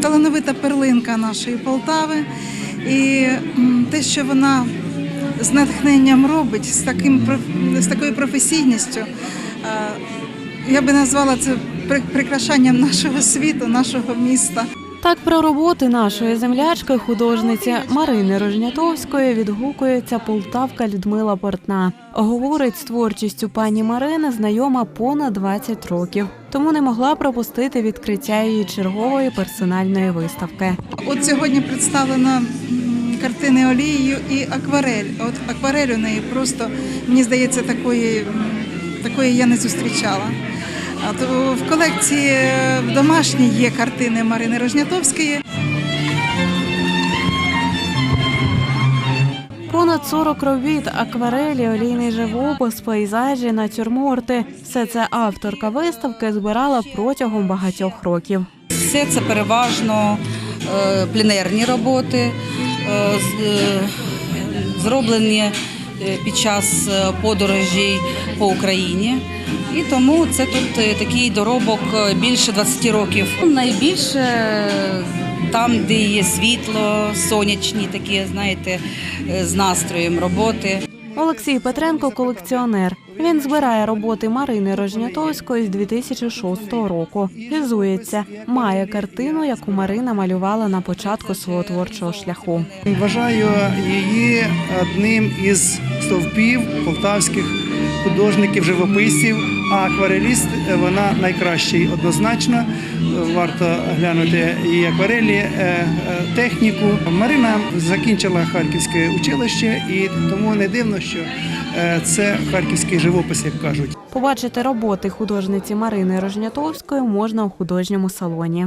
Талановита перлинка нашої Полтави. І те, що вона з натхненням робить, з, таким, з такою професійністю, е, я би назвала це прикрашанням нашого світу, нашого міста. Так про роботи нашої землячки, художниці Марини Рожнятовської відгукується полтавка Людмила Портна. Говорить, з творчістю пані Марини знайома понад 20 років, тому не могла пропустити відкриття її чергової персональної виставки. От сьогодні представлено м, картини олією і акварель. От акварель у неї просто, мені здається, такої, такої я не зустрічала. То в колекції е, в домашній є картини Марини Рожнятовської. Понад 40 робіт, акварелі, олійний живопис, пейзажі, натюрморти. Все це авторка виставки збирала протягом багатьох років. Все це переважно е, пленерні роботи, е, зроблені під час е, подорожей по Україні. І тому це тут е, такий доробок е, більше 20 років. Найбільше е, там, де є світло, сонячні такі, знаєте, е, з настроєм роботи. Олексій Петренко колекціонер. Він збирає роботи Марини Рожнятовської з 2006 року. Хизується, має картину, яку Марина малювала на початку свого творчого шляху. Вважаю її одним із стовпів полтавських художників, живописців. А аквареліст е, вона найкращий однозначно. Варто глянути її акварелі, е, е, техніку. Марина закінчила Харківське училище, і тому не дивно, що е, це харківський живопис, як кажуть. Побачити роботи художниці Марини Рожнятовської можна у художньому салоні.